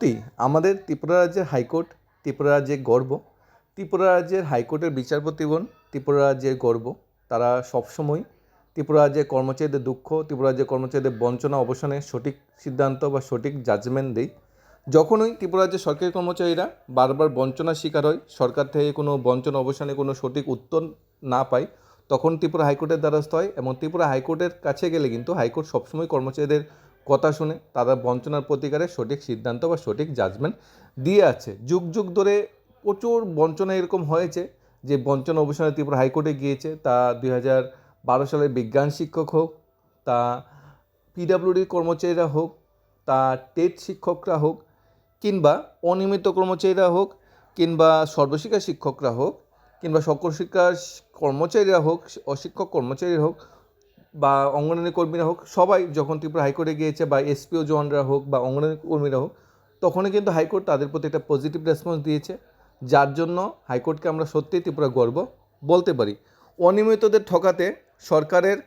সত্যি, আমাদের ত্রিপুরা রাজ্যের হাইকোর্ট ত্রিপুরা রাজ্যের গর্ব। ত্রিপুরা রাজ্যের হাইকোর্টের বিচারপতিগণ ত্রিপুরা রাজ্যের গর্ব। তারা সবসময় ত্রিপুরা রাজ্যের কর্মচারীদের দুঃখ, ত্রিপুরা রাজ্যের কর্মচারীদের বঞ্চনা, অবসানে সঠিক সিদ্ধান্ত বা সঠিক জাজমেন্ট দেয়। যখনই ত্রিপুরা রাজ্যের সরকারি কর্মচারীরা বারবার বঞ্চনার শিকার হয়, সরকার থেকে কোনো বঞ্চনা, অবসানে কোনো সঠিক উত্তর না পায়, তখন ত্রিপুরা হাইকোর্টের দ্বারস্থ হয় এবং ত্রিপুরা হাইকোর্টের কাছে গেলে কিন্তু হাইকোর্ট সবসময় কর্মচারীদের কথা শুনে তারা বঞ্চনার প্রতিকারে সঠিক সিদ্ধান্ত বা সঠিক জাজমেন্ট দিয়ে আছে। যুগ যুগ ধরে প্রচুর বঞ্চনা এরকম হয়েছে যে বঞ্চনা অবসানে ত্রিপুরা হাইকোর্টে গিয়েছে। তা দুই হাজার বারো সালের বিজ্ঞান শিক্ষক হোক, তা পিডাব্লিউডির কর্মচারীরা হোক, তা টেট শিক্ষকরা হোক, কিংবা অনিয়মিত কর্মচারীরা হোক, কিংবা সর্বশিক্ষা শিক্ষকরা হোক, কিংবা সকল শিক্ষা কর্মচারীরা হোক, অশিক্ষক কর্মচারীরা হোক বা অঙ্গনওয়াড়ি কর্মীরা হোক, সবাই যখন ত্রিপুরা হাইকোর্টে গিয়েছে বা এসপিও জওয়ানরা হোক বা অঙ্গনওয়াড়ি কর্মীরা হোক, তখনই কিন্তু হাইকোর্ট তাদের প্রতি একটা পজিটিভ রেসপন্স দিয়েছে। যার জন্য হাইকোর্টকে আমরা সত্যিই ত্রিপুরা গর্ব বলতে পারি। অনিয়মিতদের ঠকাতে সরকারের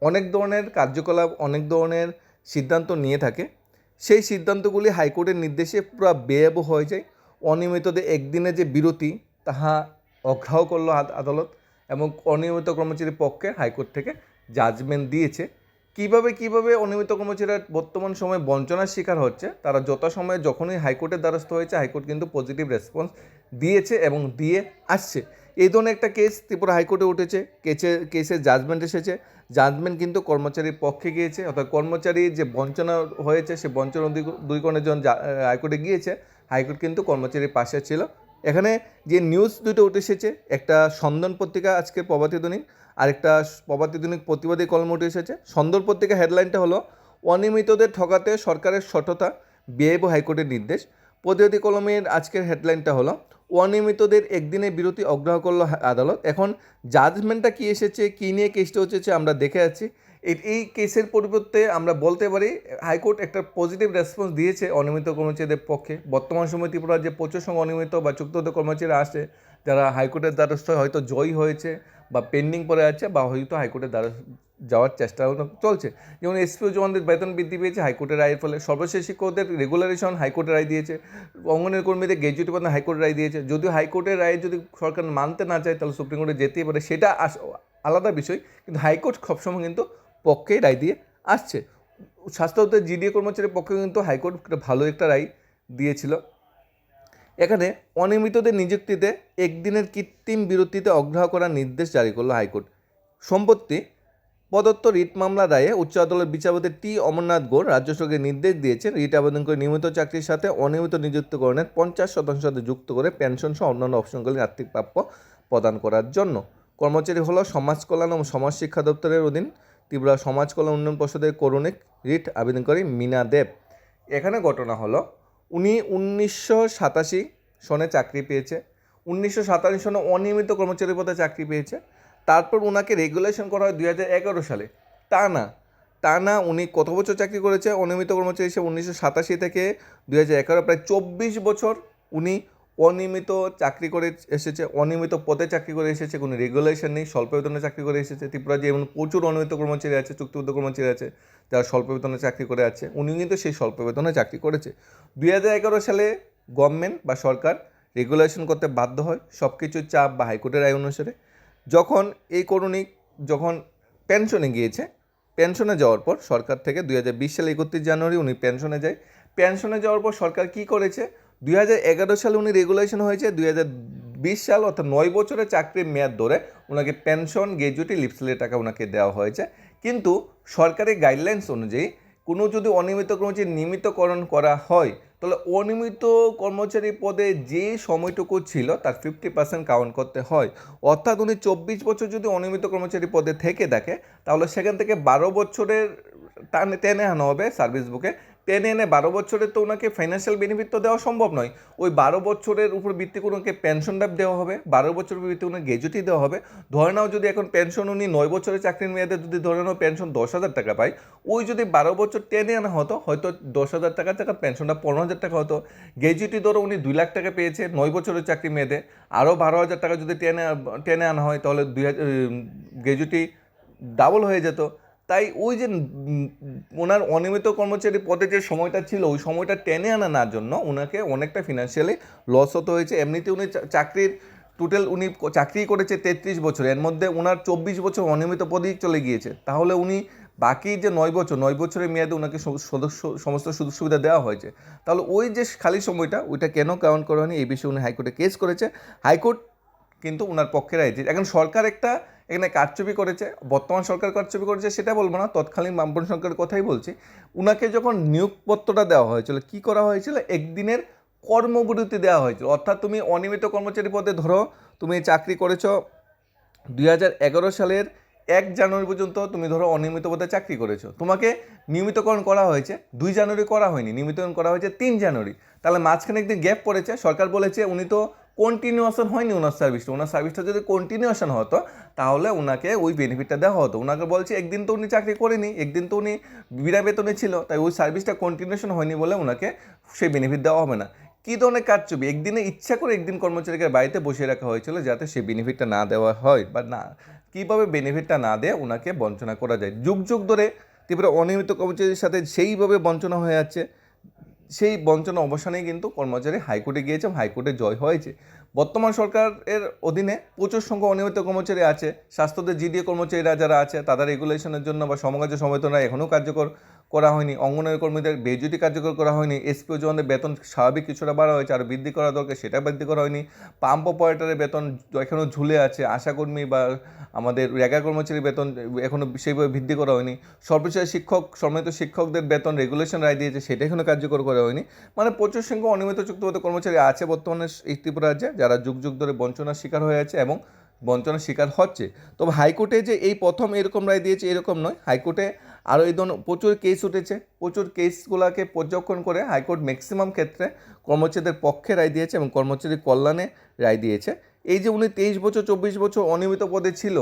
অনেক ধরনের কার্যকলাপ, অনেক ধরনের সিদ্ধান্ত নিয়ে থাকে। সেই সিদ্ধান্তগুলি হাইকোর্টের নির্দেশে পুরো বেয়াব হয়ে যায়। অনিয়মিতদের একদিনে যে বিরতি, তাহা অগ্রাহ করল আদ- আদালত। এবং অনিয়মিত কর্মচারীর পক্ষে হাইকোর্ট থেকে জাজমেন্ট দিয়েছে। কীভাবে কীভাবে অনিয়মিত কর্মচারীরা বর্তমান সময়ে বঞ্চনার শিকার হচ্ছে, তারা যথাসময়ে যখনই হাইকোর্টের দ্বারস্থ হয়েছে, হাইকোর্ট কিন্তু পজিটিভ রেসপন্স দিয়েছে এবং দিয়ে আসছে। এই ধরনের একটা কেস ত্রিপুরা হাইকোর্টে উঠেছে কেসে কেসের জাজমেন্ট এসেছে। জাজমেন্ট কিন্তু কর্মচারীর পক্ষে গিয়েছে, অর্থাৎ কর্মচারী যে বঞ্চনা হয়েছে, সে বঞ্চনা দূরীকরণের জন্য হাইকোর্টে গিয়েছে। হাইকোর্ট কিন্তু কর্মচারীর পাশে ছিল। এখানে যে নিউজ দুটো উঠে এসেছে, একটা সন্দন পত্রিকা আজকে প্রভাতী দৈনিক আরেকটা প্রভাতী দৈনিক প্রতিবাদী কলম উঠে এসেছে। সন্দন পত্রিকা হেডলাইনটা হলো, অনিয়মিতদের ঠকাতে সরকারের সঠতা বেআইব হাইকোর্টের নির্দেশ। প্রতিবাদী কলমের আজকের হেডলাইনটা হলো, অনিয়মিতদের একদিনে বিরতি অগ্রাহ্য করল আদালত। এখন জাজমেন্টটা কী এসেছে, কী নিয়ে কেসটা হচ্ছে আমরা দেখে আছি এই- কেসের পরিবর্তে আমরা বলতে পারি, হাইকোর্ট একটা পজিটিভ রেসপন্স দিয়েছে অনিয়মিত কর্মচারীদের পক্ষে। বর্তমান সময় ত্রিপুরা যে প্রচুর সঙ্গে অনিয়মিত বা চুক্তিবদ্ধ কর্মচারীরা আসে যারা হাইকোর্টের দ্বারস্থ হয়তো জয়ী হয়েছে বা পেন্ডিং পড়ে আছে বা হয়তো হাইকোর্টের দ্বারা যাওয়ার চেষ্টা চলছে। যেমন এসপিও জওয়ানদের বেতন বৃদ্ধি পেয়েছে, হাইকোর্টের রায়ের ফলে সর্বশেষ শিক্ষকদের রেগুলারেশন হাইকোর্টের রায় দিয়েছে, অঙ্গনের কর্মীদের গ্র্যাজুয়েট পদে হাইকোর্টের রায় দিয়েছে। যদিও হাইকোর্টের রায় যদি সরকার মানতে না চায়, তাহলে সুপ্রিম কোর্টে যেতেই পারে, সেটা আলাদা বিষয়। কিন্তু হাইকোর্ট সবসময় কিন্তু পক্ষেই রায় দিয়ে আসছে। স্বাস্থ্য জিডিএ কর্মচারীর পক্ষে কিন্তু হাইকোর্ট একটা ভালো একটা রায় দিয়েছিল। এখানে অনিয়মিতদের নিযুক্তিতে একদিনের কৃত্রিম বিরতিতে অগ্রাহ্য করার নির্দেশ জারি করল হাইকোর্ট। সম্পত্তি প্রদত্ত রিট মামলা রায়ে উচ্চ আদালত বিচারপতি টি অমরনাথ গৌড় রাজ্য সরকারের নির্দেশ দিয়েছেন রিট আবেদন করে নিয়মিত চাকরির সাথে অনিয়মিত নিযুক্তকরণের পঞ্চাশ শতাংশ যুক্ত করে পেনশন সহ অন্যান্য অপশনগুলি আর্থিক প্রাপ্য প্রদান করার জন্য। কর্মচারী হলো সমাজ কল্যাণ ও সমাজ শিক্ষা দপ্তরের অধীন ত্রিপুরা সমাজ কল্যাণ উন্নয়ন পর্ষদের করণিক রিট আবেদনকারী মিনা দেব। এখানে ঘটনা হলো, উনি উনিশশো সাতাশি সনে চাকরি পেয়েছে, উনিশশো সাতাশি সনে অনিয়মিত কর্মচারী পদে চাকরি পেয়েছে, তারপর ওনাকে রেগুলেশন করা হয় দুই হাজার এগারো সালে। তা না তা না উনি কত বছর চাকরি করেছে, অনিয়মিত কর্মচারী হিসেবে উনিশশো সাতাশি থেকে দুই হাজার এগারো প্রায় চব্বিশ বছর উনি অনিয়মিত চাকরি করে এসেছে, অনিয়মিত পদে চাকরি করে এসেছে, কোনো রেগুলেশন নেই স্বল্প বেতনে চাকরি করে এসেছে ত্রিপুরা যে এমন প্রচুর অনিয়মিত কর্মচারী আছে, চুক্তিবদ্ধ কর্মচারী আছে, যারা স্বল্প বেতনে চাকরি করে আছে উনি কিন্তু সেই স্বল্প বেতনে চাকরি করেছে। দুই হাজার এগারো সালে গভর্নমেন্ট বা সরকার রেগুলেশন করতে বাধ্য হয় সব কিছুর চাপ বা হাইকোর্টের রায় অনুসারে। যখন এই করণিক যখন পেনশনে গিয়েছে পেনশনে যাওয়ার পর সরকার থেকে দুই হাজার বিশ সালে একত্রিশ জানুয়ারি উনি পেনশনে যায়। পেনশনে যাওয়ার পর সরকার কী করেছে? দুই হাজার এগারো সালে উনি রেগুলেশন হয়েছে, দুই বিশ সাল, অর্থাৎ নয় বছরের চাকরির মেয়াদ ধরে ওনাকে পেনশন গ্র্যাজুয়েটি লিপসেলের টাকা ওনাকে দেওয়া হয়েছে। কিন্তু সরকারি গাইডলাইন্স অনুযায়ী কোনো যদি অনিয়মিত কর্মচারী নিয়মিতকরণ করা হয়, তাহলে অনিয়মিত কর্মচারী পদে যে সময়টুকু ছিল তার ফিফটি পার্সেন্ট কাউন্ট করতে হয়। অর্থাৎ উনি চব্বিশ বছর যদি অনিয়মিত কর্মচারী পদে থেকে থাকে, তাহলে সেখান থেকে বারো বছরের টানে টেনে আনা হবে সার্ভিস বুকে টেনে এনে বারো বছরের তো ওনাকে ফাইন্যান্সিয়াল বেনিফিট তো দেওয়া সম্ভব নয়। ওই বারো বছরের উপর ভিত্তি করে ওনাকে পেনশনটা দেওয়া হবে, বারো বছরের ভিত্তি ওনাকে গ্যাজুটি দেওয়া হবে। ধরে নাও যদি এখন পেনশন উনি নয় বছরের চাকরির মেয়াদে যদি ধরে নাও পেনশন দশ হাজার টাকা পায়, ওই যদি বারো বছর টেনে আনা হতো, হয়তো দশ হাজার টাকা টাকা পেনশনটা পনেরো হাজার টাকা হতো। গ্যাজুটি ধরো উনি দুই লাখ টাকা পেয়েছে নয় বছরের চাকরি মেয়াদে আরও বারো হাজার টাকা যদি টেনে টেনে আনা হয়, তাহলে দুই হাজার গ্যাজুটি ডাবল হয়ে যেত। তাই ওই যে ওনার অনিয়মিত কর্মচারী পদে যে সময়টা ছিল, ওই সময়টা টেনে আনার জন্য ওনাকে অনেকটা ফিনান্সিয়ালি লস হতে হয়েছে। এমনিতে উনি চাকরির টোটাল উনি চাকরি করেছে তেত্রিশ বছর, এর মধ্যে ওনার চব্বিশ বছর অনিয়মিত পদেই চলে গিয়েছে। তাহলে উনি বাকি যে নয় বছর, নয় বছরের মেয়াদে ওনাকে সদস্য, সমস্ত সুযোগ সুবিধা দেওয়া হয়েছে। তাহলে ওই যে খালি সময়টা, ওইটা কেন কাউন্ট করা হয়নি? এই বিষয়ে উনি হাইকোর্টে কেস করেছে। হাইকোর্ট কিন্তু ওনার পক্ষে রায় দিয়েছে। এখন সরকার একটা এখানে কারচুপি করেছে, বর্তমান সরকার কারচুপি করেছে সেটা বলব না, তৎকালীন বামপন সরকারের কথাই বলছি। উনাকে যখন নিয়োগপত্রটা দেওয়া হয়েছিল, কি করা হয়েছিল? একদিনের কর্মবিরতি দেওয়া হয়েছিল। অর্থাৎ তুমি অনিয়মিত কর্মচারী পদে ধরো, তুমি চাকরি করেছ দুই সালের এক জানুয়ারি পর্যন্ত তুমি ধরো অনিয়মিত পদে চাকরি করেছ। তোমাকে নিয়মিতকরণ করা হয়েছে, দুই জানুয়ারি করা হয়নি, নিয়মিতকরণ করা হয়েছে তিন জানুয়ারি। তাহলে মাঝখানে একদিন গ্যাপ পড়েছে, সরকার বলেছে উনি তো কন্টিনিউশন হয়নি ওনার সার্ভিসটা ওনার সার্ভিসটা যদি কন্টিনিউশন হতো, তাহলে ওনাকে ওই বেনিফিটটা দেওয়া হতো। ওনাকে বলছে, একদিন তো উনি চাকরি করেনি, একদিন তো উনি বিনা বেতনে ছিল, তাই ওই সার্ভিসটা কন্টিনিউশন হয়নি বলে ওনাকে সেই বেনিফিট দেওয়া হবে না। কী ধরনের কাজ চুবি একদিনে ইচ্ছা করে একদিন কর্মচারীকে বাড়িতে বসিয়ে রাখা হয়েছিল যাতে সেই বেনিফিটটা না দেওয়া হয়। বা না, কীভাবে বেনিফিটটা না দিয়ে ওনাকে বঞ্চনা করা যায়? যুগ যুগ ধরে ত্রিপুরা অনিয়মিত কর্মচারীর সাথে সেইভাবে বঞ্চনা হয়ে যাচ্ছে। সেই বঞ্চনা অবসানে কিন্তু কর্মচারী হাইকোর্টে গিয়েছে হাইকোর্টে জয় হয়েছে। বর্তমান সরকারের অধীনে প্রচুর সংখ্যক অনিয়মিত কর্মচারী আছে। স্বাস্থ্যদের জিডিএ কর্মচারীরা যারা আছে, তাদের রেগুলেশনের জন্য বা সমকার্য সমেতনায় এখনও কার্যকর করা হয়নি, অঙ্গনওয়াড়ি কর্মীদের বেজুটি কার্যকর করা হয়নি এসপিও জওয়ানদের বেতন স্বাভাবিক কিছুটা বাড়া হয়েছে আর বৃদ্ধি করা দরকার সেটা বৃদ্ধি করা হয়নি। পাম্প অপারেটরের বেতন এখনও ঝুলে আছে, আশাকর্মী বা আমাদের রেগা কর্মচারীর বেতন এখনও সেইভাবে বৃদ্ধি করা হয়নি। সর্বশেষ শিক্ষক, সম্মানিত শিক্ষকদের বেতন রেগুলেশন রায় দিয়েছে, সেটা এখনও কার্যকর করা হয়নি। মানে প্রচুর সংখ্যক অনিয়মিত চুক্তিবদ্ধ কর্মচারী আছে বর্তমানে ত্রিপুরা রাজ্যে, যারা যুগ যুগ ধরে বঞ্চনার শিকার হয়ে আছে এবং বঞ্চনার শিকার হচ্ছে। তবে হাইকোর্টে যে এই প্রথম এরকম রায় দিয়েছে এরকম নয়, হাইকোর্টে আরও এই ধরনের প্রচুর কেস উঠেছে। প্রচুর কেসগুলোকে পর্যবেক্ষণ করে হাইকোর্ট ম্যাক্সিমাম ক্ষেত্রে কর্মচারীদের পক্ষে রায় দিয়েছে এবং কর্মচারীর কল্যাণে রায় দিয়েছে। এই যে উনি তেইশ বছর, চব্বিশ বছর অনিয়মিত পদে ছিল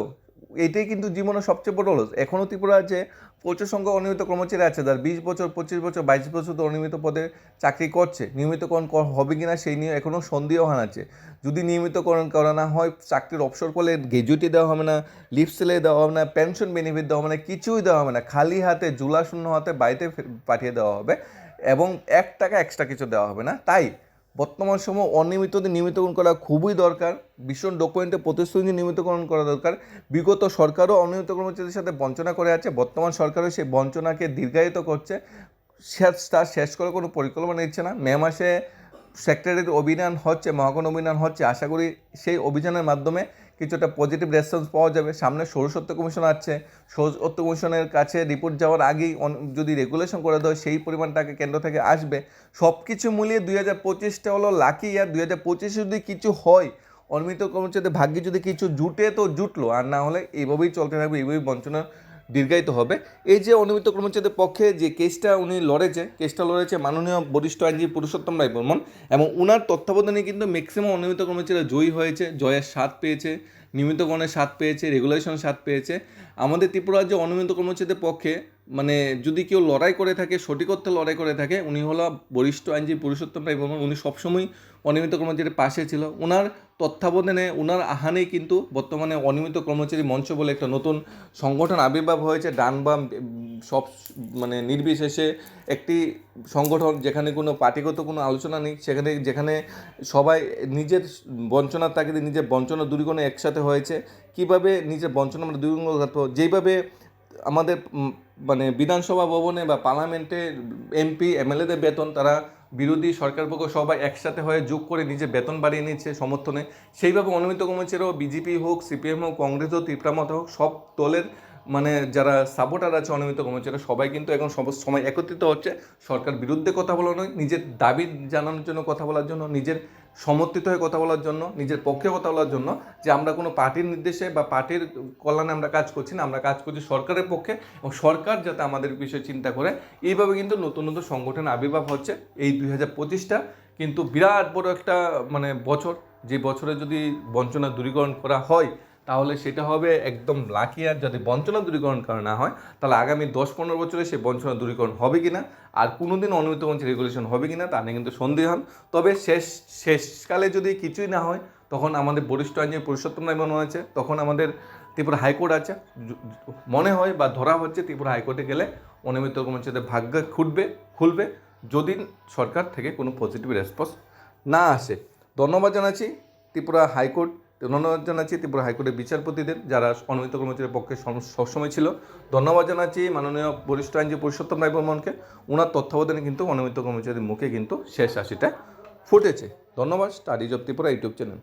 এটাই কিন্তু জীবনের সবচেয়ে বড় লস। এখনও ত্রিপুরা যে প্রচুর সংখ্যক অনিয়মিত কর্মচারী আছে যার বিশ বছর, পঁচিশ বছর, বাইশ বছর তো অনিয়মিত পদে চাকরি করছে, নিয়মিতকরণ কর- হবে কিনা সেই নিয়ে এখনও সন্দেহহান আছে যদি নিয়মিতকরণ করা না হয়, চাকরির অবসর করলে গ্র্যাজুইটি দেওয়া হবে না, লিভ সেলে দেওয়া হবে না, পেনশন বেনিফিট দেওয়া হবে না, কিছুই দেওয়া হবে না, খালি হাতে, জুলা শূন্য হাতে বাড়িতে পাঠিয়ে দেওয়া হবে এবং এক টাকা এক্সট্রা কিছু দেওয়া হবে না। তাই বর্তমান সময় অনিয়মিতদের নিয়মিতকরণ করা খুবই দরকার। ভীষণ ডকুমেন্টে প্রতিশ্রুতি নিয়মিতকরণ করা দরকার। বিগত সরকারও অনিয়মিত কর্মচারীদের সাথে বঞ্চনা করে আছে। বর্তমান সরকারও সেই বঞ্চনাকে দীর্ঘায়িত করছে। শেষ, তার শেষ করার কোনো পরিকল্পনা নিচ্ছে না। মে মাসে সেক্রেটারির অভিযান হচ্ছে, মহাগণ অভিযান হচ্ছে। আশা করি সেই অভিযানের মাধ্যমে কিছুটা পজিটিভ রেসপন্স পাওয়া যাবে। সামনে সৌরসত্য কমিশন আছে। সৌরসত্য কমিশনের কাছে রিপোর্ট যাওয়ার আগেই যদি রেগুলেশন করে দেয় সেই পরিমাণ টাকা কেন্দ্র থেকে আসবে। সব কিছু মিলিয়ে দুই হাজার পঁচিশটা হলো লাকি ইয়ার দুই হাজার পঁচিশে যদি কিছু হয় অনিয়মিত কর্মচারীদের ভাগ্যে যদি কিছু জুটে, তো জুটলো। আর না হলে এইভাবেই চলতে থাকবে, এইভাবেই বঞ্চনা দীর্ঘায়িত হবে। এই যে অনিয়মিত কর্মচারীদের পক্ষে যে কেসটা উনি লড়েছে কেসটা লড়েছে মাননীয় বরিষ্ঠ আইনজীবী পুরুষোত্তম রায় বর্মন এবং উনার তত্ত্বাবধানে কিন্তু ম্যাক্সিমাম অনিয়মিত কর্মচারীরা জয়ী হয়েছে, জয়ের স্বাদ পেয়েছে। নিয়মিতকরণের স্বাদ পেয়েছে রেগুলেশন স্বাদ পেয়েছে। আমাদের ত্রিপুরা রাজ্যে অনিয়মিত কর্মচারীদের পক্ষে মানে যদি কেউ লড়াই করে থাকে সঠিকত্ব লড়াই করে থাকে, উনি হলো বরিষ্ঠ আইনজীবী পুরুষোত্তম রায় বর্মন। উনি সবসময় অনিয়মিত কর্মচারীর পাশে ছিল। ওনার তত্ত্বাবধানে ওনার আহানেই কিন্তু বর্তমানে অনিয়মিত কর্মচারী মঞ্চ বলে একটা নতুন সংগঠন আবির্ভাব হয়েছে ডান বাম সব মানে নির্বিশেষে একটি সংগঠন যেখানে কোনো পার্টিগত কোনো আলোচনা নেই, সেখানে, যেখানে সবাই নিজের বঞ্চনার তাগিদে নিজের বঞ্চনা দূরীকরণে একসাথে হয়েছে। কীভাবে নিজের বঞ্চনা আমরা দূরীকরণ যেইভাবে আমাদের মানে বিধানসভা ভবনে বা পার্লামেন্টে এমপি, এমএলএদের বেতন, তারা বিরোধী সরকার পক্ষ সবাই একসাথে হয়ে যোগ করে নিজে বেতন বাড়িয়ে নিচ্ছে সমর্থনে, সেইভাবে অনুমিত কর্মচারীরাও বিজেপি হোক, সিপিএম হোক, কংগ্রেস হোক ত্রিপুরামত হোক, সব দলের মানে যারা সাপোর্টার আছে অনিয়মিত কর্মচারীরা, সবাই কিন্তু এখন সব সময় একত্রিত হচ্ছে। সরকার বিরুদ্ধে কথা বলা নয়, নিজের দাবি জানানোর জন্য কথা বলার জন্য, নিজের সমর্থিত হয়ে কথা বলার জন্য, নিজের পক্ষে কথা বলার জন্য যে আমরা কোনো পার্টির নির্দেশে বা পার্টির কল্যাণে আমরা কাজ করছি না, আমরা কাজ করছি সরকারের পক্ষে এবং সরকার যাতে আমাদের বিষয়ে চিন্তা করে। এইভাবে কিন্তু নতুন নতুন সংগঠন আবির্ভাব হচ্ছে এই দুই হাজার পঁচিশটা। কিন্তু বিরাট বড় একটা মানে বছর, যে বছরে যদি বঞ্চনা দূরীকরণ করা হয় তাহলে সেটা হবে একদম লাকি আর যদি বঞ্চনা দূরীকরণ করা না হয়, তাহলে আগামী দশ পনেরো বছরে সেই বঞ্চনা দূরীকরণ হবে কি না আর কোনোদিন অনিয়মিত বঞ্চ রেগুলেশন হবে কিনা তা নিয়ে কিন্তু সন্দেহান তবে শেষ, শেষকালে যদি কিছুই না হয়, তখন আমাদের বরিষ্ঠ আইনজীবী পুরুষোত্তম রায় মনে হয়েছে, তখন আমাদের ত্রিপুরা হাইকোর্ট আছে। মনে হয় বা ধরা হচ্ছে ত্রিপুরা হাইকোর্টে গেলে অনিয়মিত কর্মচারীদের ভাগ্য খুলবে খুলবে, যদি সরকার থেকে কোনো পজিটিভ রেসপন্স না আসে। ধন্যবাদ জানাচ্ছি ত্রিপুরা হাইকোর্ট ধন্যবাদ জানাচ্ছি ত্রিপুরা হাইকোর্টের বিচারপতিদের, যারা অনুমিত কর্মচারীর পক্ষে সবসময় ছিল। ধন্যবাদ জানাচ্ছি মাননীয় বরিষ্ঠ আইনজীবী পুরুষোত্তম রায় বর্মনকে। ওনার তত্ত্বাবধানে কিন্তু অনুমিত কর্মচারীর মুখে কিন্তু শেষ হাসিটা ফুটেছে। ধন্যবাদ studies of Tripura YouTube channel.